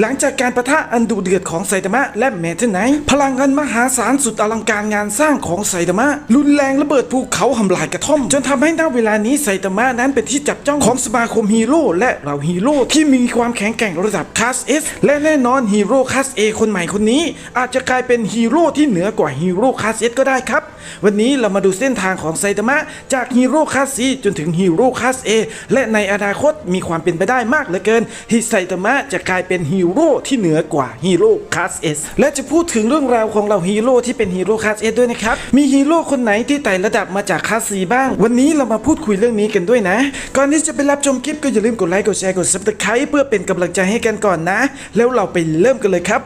หลังจากการประทะอันดุเดือดของไซตามะและแมทเทนไนท์พลังอันมหาศาลสุดอลังการงานสร้างของไซตามะ รุนแรงระเบิดภูเขาทำลายกระท่อม จนทำให้ณเวลานี้ไซตามะนั้นเป็นที่จับจ้องของสมาคมฮีโร่และเราฮีโร่ที่มีความแข็งแกร่งระดับคลาส S และแน่นอนฮีโร่คลาส A คนใหม่คนนี้ อาจจะกลายเป็นฮีโร่ที่เหนือกว่าฮีโร่คลาส S ก็ได้ครับ วันนี้เรามาดูเส้นทางของไซตามะ จากฮีโร่คลาส C จนถึงฮีโร่คลาส A และในอนาคตมีความเป็นไปได้มากเหลือเกินที่ไซตามะจะกลายเป็นเป็นฮีโร่ที่เหนือกว่าฮีโร่คลาส S และจะพูดถึงเรื่องราวของเราฮีโร่ที่เป็นฮีโร่คลาส S ด้วยนะครับ มีฮีโร่คนไหนที่ไต่ระดับมาจากคลาส C บ้าง วันนี้เรามาพูดคุยเรื่องนี้กันด้วยนะ ก่อนที่จะไปรับชมคลิปก็อย่าลืมกดไลค์กดแชร์กดซับสไครต์เพื่อเป็นกำลังใจให้กันก่อนนะ แล้วเราไปเริ่มกันเลยครับ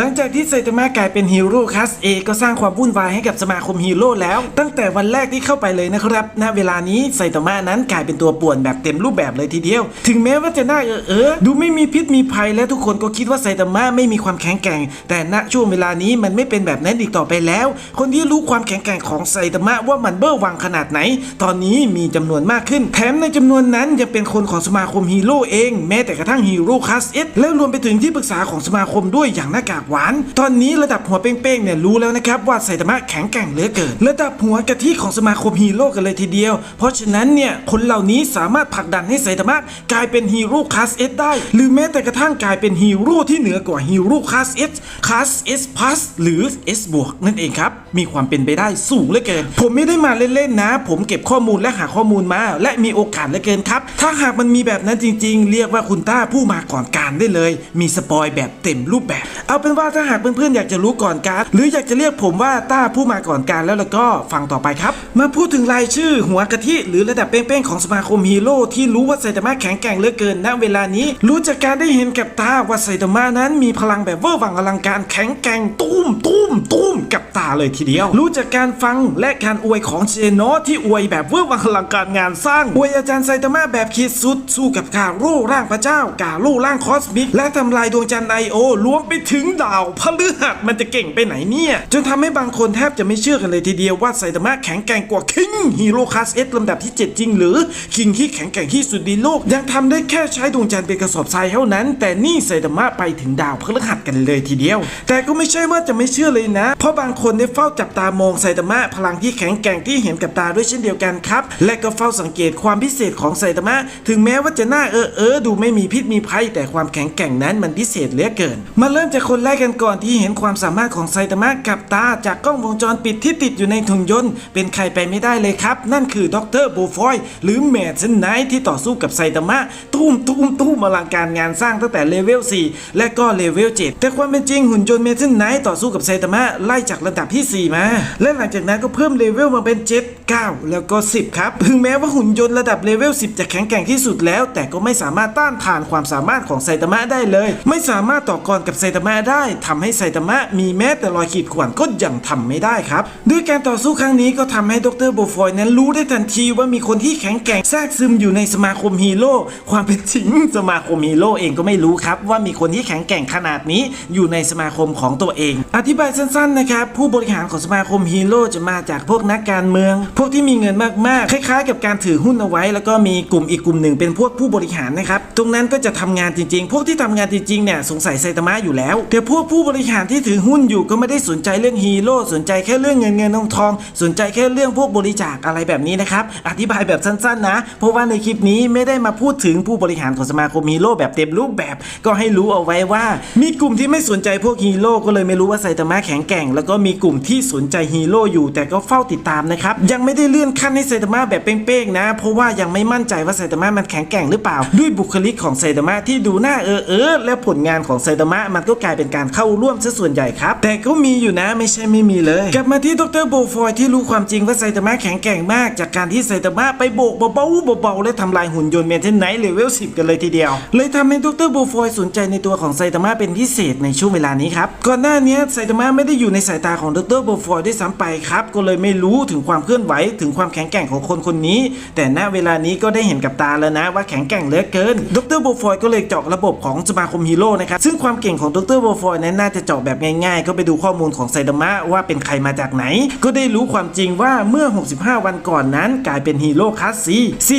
หลังจากที่ไซตามะกลายเป็นฮีโร่คลาส A ก็สร้างความวุ่นวายให้กับสมาคมฮีโร่แล้ว ตั้งแต่วันแรกที่เข้าไปเลยนะครับ ณ เวลานี้ไซตามะนั้นกลายเป็นตัวป่วนแบบเต็มรูปแบบเลยทีเดียว ถึงแม้ว่าจะน่าเออเออดูไม่มีพิษมีภัยและทุกคนก็คิดว่าไซตามะไม่มีความแข็งแกร่ง แต่ณช่วงเวลานี้มันไม่เป็นแบบนั้นอีกต่อไปแล้ว คนที่รู้ความแข็งแกร่งของไซตามะว่ามันเบ้อวังขนาดไหน ตอนนี้มีจำนวนมากขึ้น แถมในจำนวนนั้นยังเป็นคนของสมาคมฮีโร่เอง แม้แต่กระทั่งฮีโร่คลาสเอสและรวมไปถึงที่ปรึกษาของสมาคมด้วยอย่างหน้ากากหวาน ตอนนี้ระดับหัวเป้งๆเนี่ยรู้แล้วนะครับว่าไซตามะแข็งแกร่งเหลือเกิน ระดับหัวกะทิของสมาคมฮีโร่กันเลยทีเดียว เพราะฉะนั้นเนี่ยคนเหล่านี้สามารถผลักดันให้ไซตามะกลายเป็นฮีโร่คลาสเอสได้ หรือแม้แต่กระทั่งกลายเป็นฮีโร่ที่เหนือกว่าฮีโร่คลาสเอสคลาสเอสพลัสหรือ S บวกนั่นเองครับมีความเป็นไปได้สูงเหลือเกิน ผมไม่ได้มาเล่นๆนะ ผมเก็บข้อมูลและหาข้อมูลมา และมีโอกาสเหลือเกินครับถ้าหากมันมีแบบนั้นจริง ๆ เรียกว่าคุณต้าผู้มาก่อนการได้เลย มีสปอยแบบเต็มรูปแบบเอาเป็นว่าถ้าหากเพื่อนๆอยากจะรู้ก่อนการหรืออยากจะเรียกผมว่าต้าผู้มาก่อนการแล้วแล้วก็ฟังต่อไปครับ มาพูดถึงรายชื่อหัวกะทิหรือระดับเป้งๆของสมาคมฮีโร่ที่รู้ว่าไซตามะแข็งแกร่งเหลือเกินณเวลานี้ รู้จากการได้เห็นกับตาว่าไซตามะนั้นมีพลังแบบเวอร์วังอลังการแข็งแกร่งตุ้มตุ้มตุ้มกับตาเลยทีเดียว รู้จากการฟังและการอวยของเจโนที่อวยแบบเวอร์วังอลังการงานสร้างอวยอาจารย์ไซตามะแบบขีดสุดสู้กับกาโร่ร่างพระเจ้ากาโร่ร่างคอสมิกและทำลายดวงจันทร์ไอโอรวมไปถึงดาวพฤหัสมันจะเก่งไปไหนเนี่ย จนทำให้บางคนแทบจะไม่เชื่อกันเลยทีเดียวว่าไซตามะแข็งแกร่งกว่าคิงฮีโร่คลาสเอสลำดับที่ 7 จริงหรือ คิงที่แข็งแกร่งที่สุดในโลก ยังทำได้แค่ใช้ดวงจันทร์เป็นกระสอบทรายเท่านั้น แต่นี่ไซตามะไปถึงดาวพฤหัสกันเลยทีเดียว แต่ก็ไม่ใช่ว่าจะไม่เชื่อเลยนะ เพราะบางคนได้เฝ้าจับตามองไซตามะพลังที่แข็งแกร่งที่เห็นกับตาด้วยเช่นเดียวกันครับ และก็เฝ้าสังเกตความพิเศษของไซตามะถึงแม้ว่าจะหน่าเออเออดูไม่มีพิษมีภัยแต่ความแข็งแกร่งนั้นมันพิเศษเหลือเกิน มาเริ่มจากคนแรกกันก่อนที่เห็นความสามารถของไซตามะกับตาจากกล้องวงจรปิดที่ติดอยู่ในถุงยนต์ เป็นใครไปไม่ได้เลยครับ นั่นคือดอกเตอร์โบฟอยหรือแมดเซนไนที่ต่อสู้กับไซตามะตุ้มตุ้มตุ้มอลังการงานสร้างตั้งแต่เลเวล 4 และก็เลเวล 7 แต่ความเป็นจริงหุ่นยนต์เมทัลไนต่อสู้กับไซตามะไล่จากระดับที่ 4 มา และหลังจากนั้นก็เพิ่มเลเวลมาเป็น 7 9 แล้วก็ 10 ครับ ถึงแม้ว่าหุ่นยนต์ระดับเลเวล 10 จะแข็งแกร่งที่สุดแล้ว แต่ก็ไม่สามารถต้านทานความสามารถของไซตามะได้เลย ไม่สามารถต่อกรกับไซตามะได้ทำให้ไซตามะมีแม้แต่รอยขีดข่วนก็ยังทำไม่ได้ครับ ด้วยการต่อสู้ครั้งนี้ก็ทำให้ดรโบฟอยนั้นรู้ได้ทันทีว่ามีคนที่แข็งแกร่งแทรกซึมอยู่ในสมาคมฮีโร่ความเป็นจริงสมาคมฮีโร่เองก็ไม่รู้ครับ ว่ามีคนที่แข็งแกร่งขนาดนี้อยู่ในสมาคมของตัวเอง อธิบายสั้นๆนะครับ ผู้บริหารของสมาคมฮีโร่จะมาจากพวกนักการเมือง พวกที่มีเงินมากๆ คล้ายๆ กับการถือหุ้นเอาไว้ แล้วก็มีกลุ่มอีกกลุ่มหนึ่งเป็นพวกผู้บริหารนะครับ ตรงนั้นก็จะทำงานจริงๆ พวกที่ทำงานจริงๆเนี่ยสงสัยไซตามะอยู่แล้วแต่พวกผู้บริหารที่ถือหุ้นอยู่ก็ไม่ได้สนใจเรื่องฮีโร่สนใจแค่เรื่องเงินเงินทองทอง สนใจแค่เรื่องพวกบริจาคอะไรแบบนี้นะครับ อธิบายแบบสั้นๆนะ เพราะว่าในคลิปนี้ไม่ได้มาพูดถึงผู้บริหารของสมาคมฮีโร่แบบเต็มรูปแบบ ก็ให้รู้เอาไว้ว่า มีกลุ่มที่ไม่สนใจพวกฮีโร่ก็เลยไม่รู้ว่าไซตามะแข็งแกร่ง แล้วก็มีกลุ่มที่สนใจฮีโร่อยู่แต่ก็เฝ้าติดตามนะครับยังไม่ได้เลื่อนขั้นให้ไซตามะแบบเป้งๆนะ เพราะว่ายังไม่มั่นใจว่าไซตามะมันแข็งแกร่งหรือเปล่า ด้วยบุคลิกของไซตามะที่ดูหน้าเออเออและผลงานของไซตามะมันก็กลายเป็นการเข้าร่วมซะส่วนใหญ่ครับ แต่ก็มีอยู่นะไม่ใช่ไม่มีเลย กลับมาที่ดรโบฟอยที่รู้ความจริงว่าไซตามะแข็งแกร่งมาก จากการที่ไซตามะไปโบกเบาๆเบาๆและทำลายหุ่นยนต์เมนเทนไนท์เลเวล10กันเลยทีเดียว เลยทำให้ดรโบฟอยสนใจในตัวของไซตามะเป็นพิเศษในช่วงเวลานี้ครับก่อนหน้านี้ไซตามะไม่ได้อยู่ในสายตาของดรโบฟอยด้วยซ้ำไปครับก็เลยไม่รู้ถึงความเคลื่อนไหวถึงความแข็งแกร่งของคนคนนี้ แต่ณเวลานี้ก็ได้เห็นกับตาแล้วนะว่าแข็งแกร่งเหลือเกินดรโบฟอยก็เลยเจาะระบบของสมาคมฮีโร่นะครับซึ่งความเก่งของดรโบฟฟอยนั้นน่าจะเจาะแบบง่ายๆ ก็ไปดูข้อมูลของไซตามะว่าเป็นใครมาจากไหน ก็ได้รู้ความจริงว่าเมื่อ 65 วันก่อนนั้นกลายเป็นฮีโร่คลาส C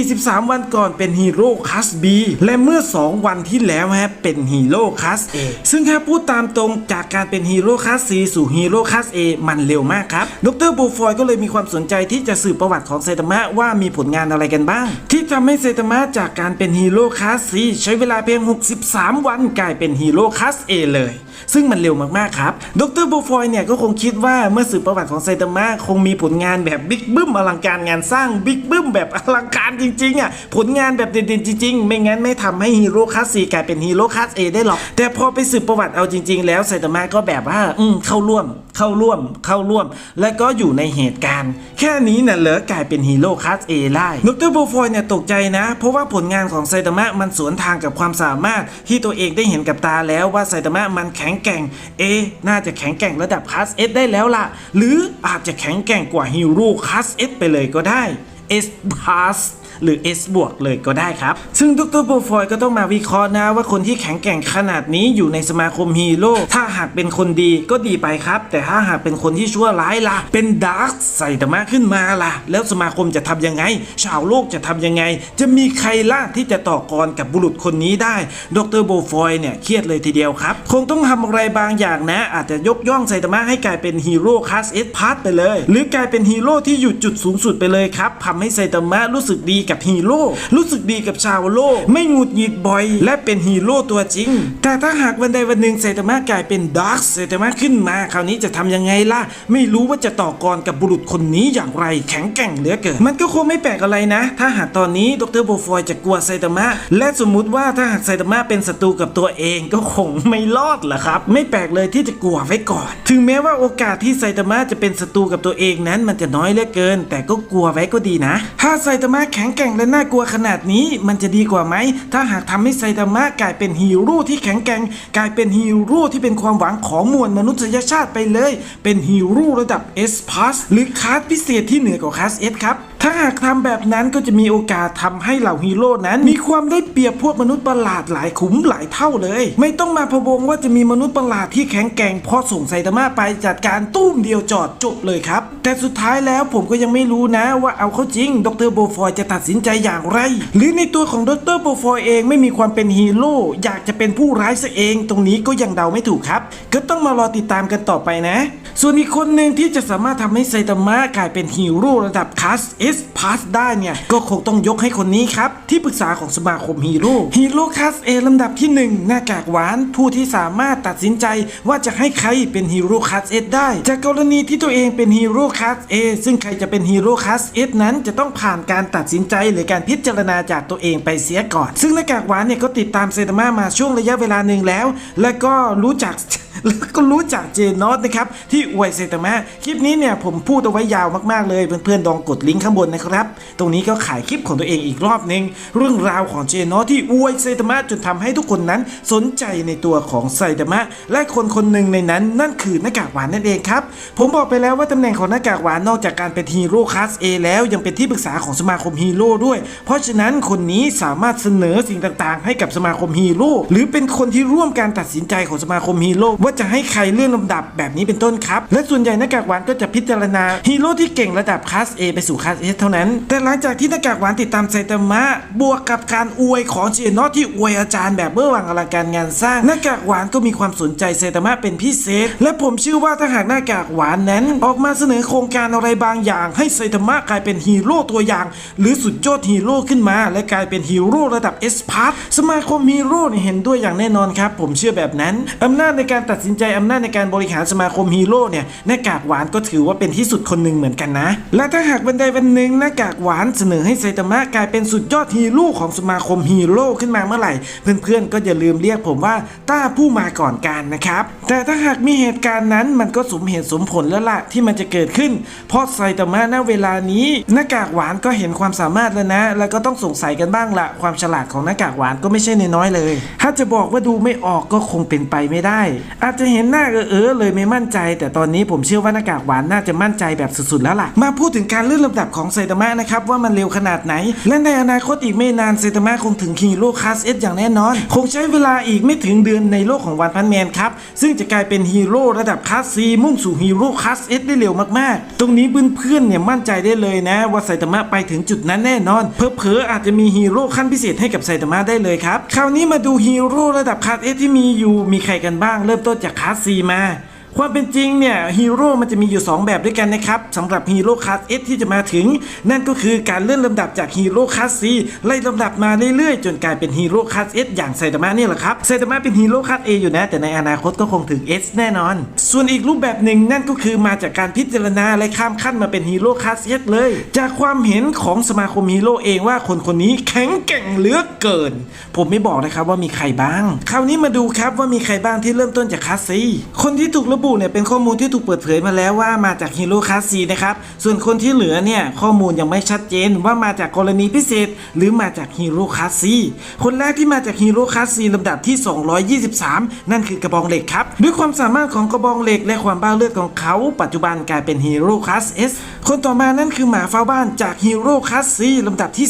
43 วันก่อนเป็นฮีโร่คลาส B และเมื่อ 2 วันที่แล้วฮะเป็นฮีโร่คลาส A ซึ่งถ้าพูดตามตรงจากการเป็นฮีโร่คลาส C สู่ฮีโร่คลาส A มันเร็วมากครับ ดรบูฟอยก็เลยมีความสนใจที่จะสืบประวัติของไซตามะว่ามีผลงานอะไรกันบ้าง ที่ทำให้ไซตามะจากการเป็นฮีโร่คลาส C ใช้เวลาเพียง 63 วันกลายเป็นฮีโร่คลาส A เลยซึ่งมันเร็วมากๆครับดรบูฟอยเนี่ยก็คงคิดว่าเมื่อสืบประวัติของไซตามะคงมีผลงานแบบบิ๊กบึ้มอลังการงานสร้างบิ๊กบึ้มแบบอลังการจริงๆอะผลงานแบบเด่นๆจริงๆ ไม่งั้นไม่ทำให้ฮีโร่คลาส C กลายเป็นฮีโร่คลาส A ได้หรอก แต่พอไปสืบประวัติเอาจริง ๆ แล้วไซตามะก็แบบว่าอืมเข้าร่วมเข้าร่วมเข้าร่วม และก็อยู่ในเหตุการณ์ แค่นี้น่ะเหรอกลายเป็นฮีโร่คลาส A ได้ดรบูฟอยเนี่ยตกใจนะ เพราะว่าผลงานของไซตามะมันสวนทางกับความสามารถที่ตัวเองได้เห็นกับตาแล้วว่าไซตามะมันแแข็งแกร่งเอน่าจะแข็งแกร่งระดับคลาส S ได้แล้วล่ะ หรืออาจจะแข็งแกร่งกว่าฮีโร่คลาส S ไปเลยก็ได้ S plus หรือ S บวกเลยก็ได้ครับ ซึ่งดรโบฟอยก็ต้องมาวิเคราะห์นะว่าคนที่แข็งแกร่งขนาดนี้อยู่ในสมาคมฮีโร่ถ้าหากเป็นคนดีก็ดีไปครับ แต่ถ้าหากเป็นคนที่ชั่วร้ายล่ะ เป็นดาร์กใส่ตมะขึ้นมาล่ะ แล้วสมาคมจะทำยังไง ชาวโลกจะทำยังไง จะมีใครล่ะที่จะต่อกรกับบุรุษคนนี้ได้ ดรโบฟอยเนี่ยเครียดเลยทีเดียวครับ คงต้องทำอะไรบางอย่างนะ อาจจะยกย่องไซตามะให้กลายเป็นฮีโร่คลาสเอสพาร์ตไปเลย หรือกลายเป็นฮีโร่ที่อยู่จุดสูงสุดไปเลยครับทำให้ไซตามะรู้สึกดีกับฮีโร่รู้สึกดีกับชาวโลก ไม่หงุดหงิดบ่อย และเป็นฮีโร่ตัวจริง แต่ถ้าหากวันใดวันหนึ่งไซตามะกลายเป็นดาร์กไซตามะขึ้นมา คราวนี้จะทำยังไงล่ะ ไม่รู้ว่าจะต่อกรกับบุรุษคนนี้อย่างไรแข็งแกร่งเหลือเกินมันก็คงไม่แปลกอะไรนะ ถ้าหากตอนนี้ดรโบฟอยจะกลัวไซตามะ และสมมุติว่าถ้าหากไซตามะเป็นศัตรูกับตัวเองก็คงไม่รอดล่ะครับ ไม่แปลกเลยที่จะกลัวไว้ก่อน ถึงแม้ว่าโอกาสที่ไซตามะจะเป็นศัตรูกับตัวเองนั้นมันจะน้อยเหลือเกิน แต่ก็กลัวไว้ก็ดีนะ ถ้าไซตามะแข็งแกร่งและน่ากลัวขนาดนี้ มันจะดีกว่าไหม ถ้าหากทำให้ไซตามะกลายเป็นฮีโร่ที่แข็งแกร่งกลายเป็นฮีโร่ที่เป็นความหวังของมวลมนุษยชาติไปเลย เป็นฮีโร่ระดับ S plus หรือคลาสพิเศษที่เหนือกว่าคลาส S ครับถ้าหากทำแบบนั้นก็จะมีโอกาสทำให้เหล่าฮีโร่นั้น มีความได้เปรียบพวกมนุษย์ประหลาดหลายขุมหลายเท่าเลย ไม่ต้องมาพะวงว่าจะมีมนุษย์ประหลาดที่แข็งแกร่งพอส่งไซตามะไปจัดการตุ้มเดียวจอดจบเลยครับ แต่สุดท้ายแล้วผมก็ยังไม่รู้นะว่าเอาเข้าจริงดรโบฟอยจะตัดสินินใจอย่างไร หรือในตัวของดรโบฟอยเองไม่มีความเป็นฮีโร่อยากจะเป็นผู้ร้ายซะเอง ตรงนี้ก็ยังเดาไม่ถูกครับ ก็ต้องมารอติดตามกันต่อไปนะ ส่วนอีกคนหนึ่งที่จะสามารถทำให้ไซตามะกลายเป็นฮีโร่ระดับคลาส S Plus ได้เนี่ย ก็คงต้องยกให้คนนี้ครับ ที่ปรึกษาของสมาคมฮีโร่ฮีโร่คลาส A ลำดับที่ 1 หน้ากากหวาน ผู้ที่สามารถตัดสินใจว่าจะให้ใครเป็นฮีโร่คลาส S ได้ จากกรณีที่ตัวเองเป็นฮีโร่คลาส A ซึ่งใครจะเป็นฮีโร่คลาส S นั้นจะต้องผ่านการตัดสินใจหรือการพิจารณาจากตัวเองไปเสียก่อน ซึ่งหน้ากากหวานเนี่ยก็ติดตามเซตามามาช่วงระยะเวลาหนึ่งแล้ว และก็รู้จัก แล้วก็รู้จักเจนอตนะครับที่อวยเซตามะคลิปนี้เนี่ยผมพูดเอาไว้ยาวมากๆเลยเพื่อนๆลองกดลิงก์ข้างบนนะครับ ตรงนี้ก็ขายคลิปของตัวเองอีกรอบหนึ่งเรื่องราวของเจนอตที่อวยเซตามะจนทำให้ทุกคนนั้นสนใจในตัวของไซตามะและคนคนหนึ่งในนั้นนั่นคือหน้ากากหวานนั่นเองครับผมบอกไปแล้วว่าตำแหน่งของหน้ากากหวานนอกจากการเป็นฮีโร่คลาส A แล้วยังเป็นที่ปรึกษาของสมาคมฮีโร่ด้วย เพราะฉะนั้นคนนี้สามารถเสนอสิ่งต่างๆ ให้กับสมาคมฮีโร่หรือเป็นคนที่ร่วมการตัดสินใจของสมาคมฮีโร่ว่าจะให้ใครเลื่อนลำดับแบบนี้เป็นต้นครับ และส่วนใหญ่หน้ากากหวานก็จะพิจารณาฮีโร่ที่เก่งระดับคลาส A ไปสู่คลาส S เท่านั้น แต่หลังจากที่หน้ากากหวานติดตามไซตามะบวกกับการอวยของเจนอที่อวยอาจารย์แบบเบื้องหลังอลังการงานสร้างหน้ากากหวานก็มีความสนใจไซตามะเป็นพิเศษ และผมเชื่อว่าถ้าหากหน้ากากหวานนั้น ออกมาเสนอโครงการอะไรบางอย่าง ให้ไซตามะกลายเป็นฮีโร่ตัวอย่าง หรือสุดยอดฮีโร่ขึ้นมา และกลายเป็นฮีโร่ระดับ S p a r t สมาคมฮีโร่เห็นด้วยอย่างแน่นอนครับผมเชื่อแบบนั้นอำนาจในการตัดสินใจอำนาจในการบริหารสมาคมฮีโร่เนี่ยหน้ากากหวานก็ถือว่าเป็นที่สุดคนหนึ่งเหมือนกันนะ และถ้าหากวันใดวันหนึ่งหน้ากากหวานเสนอให้ไซตามะกลายเป็นสุดยอดฮีโร่ของสมาคมฮีโร่ขึ้นมาเมื่อไหร่ เพื่อนๆก็อย่าลืมเรียกผมว่าต้าผู้มาก่อนการนะครับแต่ถ้าหากมีเหตุการณ์นั้นมันก็สมเหตุสมผลแล้วล่ะที่มันจะเกิดขึ้น เพราะไซตามะณเวลานี้ หน้ากากหวานก็เห็นความสามารถแล้วนะ แล้วก็ต้องสงสัยกันบ้างละความฉลาดของหน้ากากหวานก็ไม่ใช่น้อยเลย ถ้าจะบอกว่าดูไม่ออกก็คงเป็นไปไม่ได้อาจจะเห็นหน้าเออเออเลยไม่มั่นใจ แต่ตอนนี้ผมเชื่อว่าหน้ากากหวานน่าจะมั่นใจแบบสุดๆแล้วล่ะ มาพูดถึงการเลื่อนลำดับของไซตามะนะครับว่ามันเร็วขนาดไหน และในอนาคตอีกไม่นานไซตามะคงถึงฮีโร่คลาสเอสอย่างแน่นอน คงใช้เวลาอีกไม่ถึงเดือนในโลกของวันพันแมนครับ ซึ่งจะกลายเป็นฮีโร่ระดับคลาสซีมุ่งสู่ฮีโร่คลาสเอสได้เร็วมากๆ ตรงนี้เพื่อนๆเนี่ยมั่นใจได้เลยนะ ว่าไซตามะไปถึงจุดนั้นแน่นอน เพอๆอาจจะมีฮีโร่ขั้นพิเศษให้กับไซตามะได้เลยครับคราวนี้มาดูฮีโร่ระดับคลาสเอสที่มีอยู่มีใครกันบ้างเริ่มต้นจากคลาสซีมา ความเป็นจริงเนี่ยฮีโร่มันจะมีอยู่ 2 แบบด้วยกันนะครับสำหรับฮีโร่คลาส S ที่จะมาถึง นั่นก็คือการเลื่อนลำดับจากฮีโร่คลาส C ไล่ลำดับมาเรื่อยๆ จนกลายเป็นฮีโร่คลาส S อย่างไซตามะนี่แหละครับไซตามะเป็นฮีโร่คลาส A อยู่นะ แต่ในอนาคตก็คงถึง S แน่นอน ส่วนอีกรูปแบบหนึ่งนั่นก็คือมาจากการพิจารณาและข้ามขั้นมาเป็นฮีโร่คลาส S เลย จากความเห็นของสมาคมฮีโร่เองว่าคนคนนี้แข็งแกร่งเหลือเกิน ผมไม่บอกนะครับว่ามีใครบ้าง คราวนี้มาดูครับว่ามีใครบ้างที่เริ่มต้นจากคลาส C คนที่ถูกระบุเนี่ยเป็นข้อมูลที่ถูกเปิดเผยมาแล้วว่ามาจากฮีโร่คลาส C นะครับ ส่วนคนที่เหลือเนี่ยข้อมูลยังไม่ชัดเจนว่ามาจากกรณีพิเศษ หรือมาจากฮีโร่คลาส C คนแรกที่มาจากฮีโร่คลาส C ลำดับที่ 223 นั่นคือกระบองเหล็กครับ ด้วยความสามารถของกระบองเหล็กและความบ้าเลือดของเขา ปัจจุบันกลายเป็นฮีโร่คลาส S คนต่อมานั่นคือหมาเฝ้าบ้านจากฮีโร่คลาส C ลำดับที่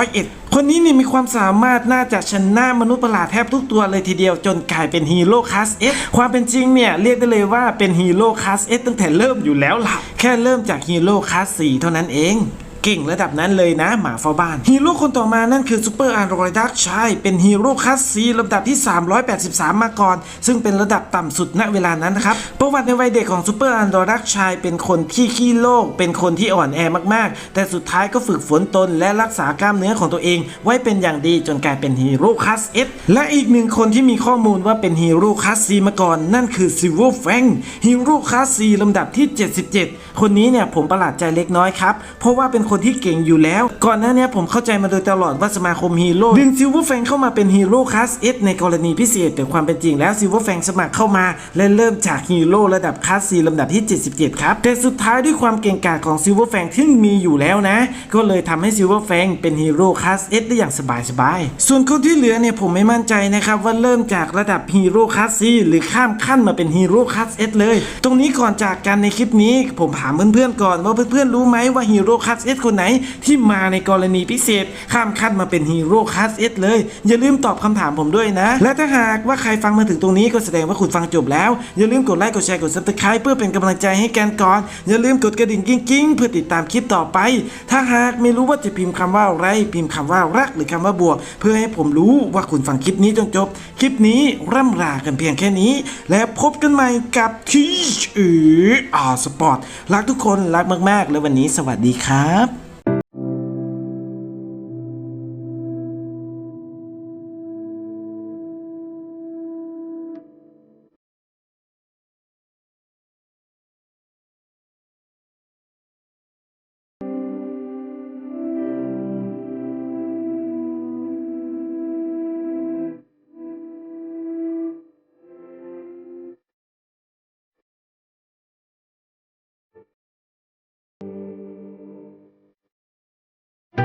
301 คนนี้นี่มีความสามารถน่าจะชนะมนุษย์ประหลาดแทบทุกตัวเลยทีเดียวจนกลายเป็นฮีโร่คลาส S ความเป็นจริงเนี่ยเรียกได้เลยว่าเป็นฮีโร่คลาส S ตั้งแต่เริ่มอยู่แล้วล่ะ แค่เริ่มจากฮีโร่คลาส4เท่านั้นเอง เก่งระดับนั้นเลยนะ หมาเฝ้าบ้านฮีโร่คนต่อมานั่นคือซูเปอร์อันโดรดักชายเป็นฮีโร่คลาสซีลำดับที่ 383 มาก่อน ซึ่งเป็นระดับต่ำสุดณเวลานั้นนะครับประวัติในวัยเด็กของซูเปอร์อันโดรดักชายเป็นคนที่ขี้โลก เป็นคนที่อ่อนแอมากๆ แต่สุดท้ายก็ฝึกฝนตนและรักษากล้ามเนื้อของตัวเอง ไว้เป็นอย่างดีจนกลายเป็นฮีโร่คลาสเอสและอีกหนึ่งคนที่มีข้อมูลว่าเป็นฮีโร่คลาสซีมาก่อน นั่นคือซิลเวอร์แฟงฮีโร่คลาสซีลำดับที่ 77 คนนี้เนี่ยผมประหลาดใจเล็กน้อยครับเพราะว่าเป็นคนที่เก่งอยู่แล้ว ก่อนหน้านี้ผมเข้าใจมาโดยตลอดว่าสมาคมฮีโร่ดึงซิลเวอร์แฟงเข้ามาเป็นฮีโร่คลาสเอสในกรณีพิเศษ แต่ความเป็นจริงแล้วซิลเวอร์แฟงสมัครเข้ามา และเริ่มจากฮีโร่ระดับคลาสซีลำดับที่ 77 ครับ แต่สุดท้ายด้วยความเก่งกาจของซิลเวอร์แฟงที่มีอยู่แล้วนะ ก็เลยทำให้ซิลเวอร์แฟงเป็นฮีโร่คลาสเอสได้อย่างสบายๆส่วนคนที่เหลือเนี่ยผมไม่มั่นใจนะครับว่าเริ่มจากระดับฮีโร่คลาสซีหรือข้ามขั้นมาเป็นฮีโร่คลาสเอสเลย ตรงนี้ก่อนจากกันในคลิปนี้ ผมถามเพื่อนๆก่อนว่าเพื่อนๆรู้ไหมว่าฮีโร่คลาสเอสคนไหนที่มาในกรณีพิเศษ ข้ามขั้นมาเป็นฮีโร่คลาสเอสเลย อย่าลืมตอบคำถามผมด้วยนะ และถ้าหากว่าใครฟังมาถึงตรงนี้ก็แสดงว่าคุณฟังจบแล้ว อย่าลืมกดไลค์กดแชร์กดซับสไคร b e เพื่อเป็นกำลังใจให้กันก่อน อย่าลืมกดกระดิ่งกิ้งๆเพื่อติดตามคลิปต่อไป ถ้าหากไม่รู้ว่าจะพิมพ์คำว่าอะไรพิมพ์คำว่ารักหรือคำว่าบวก เพื่อให้ผมรู้ว่าคุณฟังคลิปนี้จนจบ คลิปนี้ร่ำลากันเพียงแค่นี้ และพบกันใหม่กับทีชอืออาสปอร์ตรักทุกคนรักมาก ๆ และวันนี้สวัสดีครับ